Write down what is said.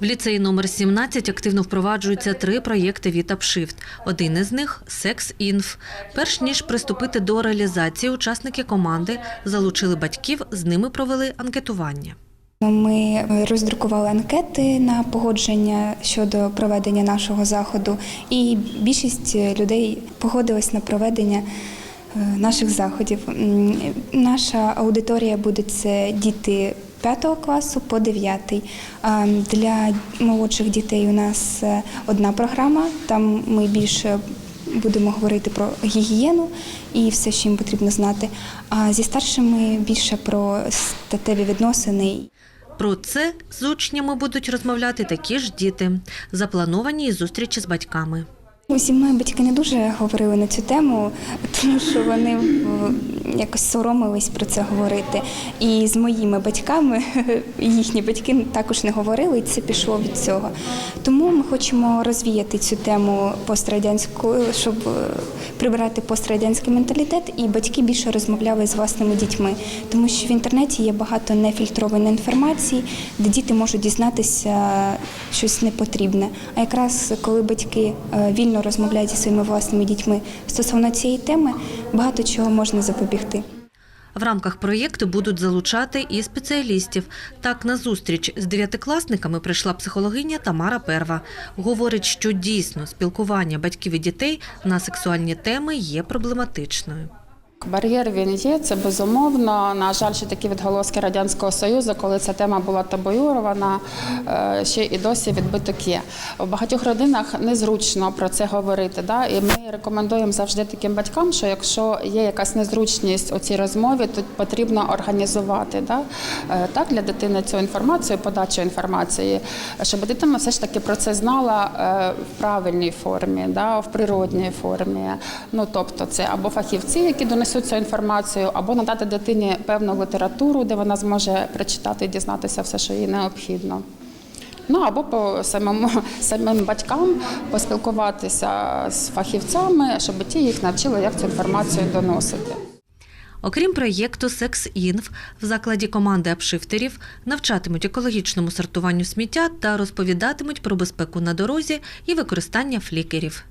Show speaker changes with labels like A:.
A: В ліцеї номер 17 активно впроваджуються три проєкти від Апшифт. Один із них Секс Інф. Перш ніж приступити до реалізації, учасники команди залучили батьків, з ними провели анкетування.
B: Ми роздрукували анкети на погодження щодо проведення нашого заходу, і більшість людей погодилась на проведення е, наших заходів. Наша аудиторія буде це діти 5 класу по 9. Для молодших дітей у нас е, одна програма. Там ми більше будемо говорити про гігієну і все, що їм потрібно знати. А зі старшими більше про статеві відносини.
A: Про це з учнями будуть розмовляти такі ж діти. Заплановані і зустрічі з батьками.
B: Зі мною батьки не дуже говорили на цю тему, тому що вони е, якось соромились про це говорити. І з моїми батьками їхні батьки також не говорили, і це пішло від цього. Тому ми хочемо розвіяти цю тему пострадянську, щоб е, прибрати пострадянський менталітет, і батьки більше розмовляли з власними дітьми, тому що в інтернеті є багато нефільтрованої інформації, де діти можуть дізнатися щось непотрібне. А якраз коли батьки е, вільно розмовляють зі своїми власними дітьми стосовно цієї теми, багато чого можна запобігти.
A: В рамках проєкту будуть залучати і спеціалістів. Так, на зустріч з дев'ятикласниками прийшла психологиня Тамара Перва. Говорить, що дійсно спілкування батьків і дітей на сексуальні теми є проблематичною.
C: Бар'єр він є, це безумовно. На жаль, ще такі відголоски радянського союзу, коли ця тема була табуйована, е, ще і досі відбиток є. В багатьох родинах незручно про це говорити. Да? І ми рекомендуємо завжди таким батькам, що якщо є якась незручність у цій розмові, то потрібно організувати да? е, так для дитини цю інформацію, подачу інформації, щоб дитина все ж таки про це знала е, в правильній формі, да? в природній формі. Ну тобто, це або фахівці, які донесуть цю інформацію, або надати дитині певну літературу, де вона зможе прочитати і дізнатися все, що їй необхідно. Ну або по самому самим батькам поспілкуватися з фахівцями, щоб ті їх навчили, як цю інформацію доносити.
A: Окрім проєкту Секс Інф в закладі команди апшифтерів навчатимуть екологічному сортуванню сміття та розповідатимуть про безпеку на дорозі і використання флікерів.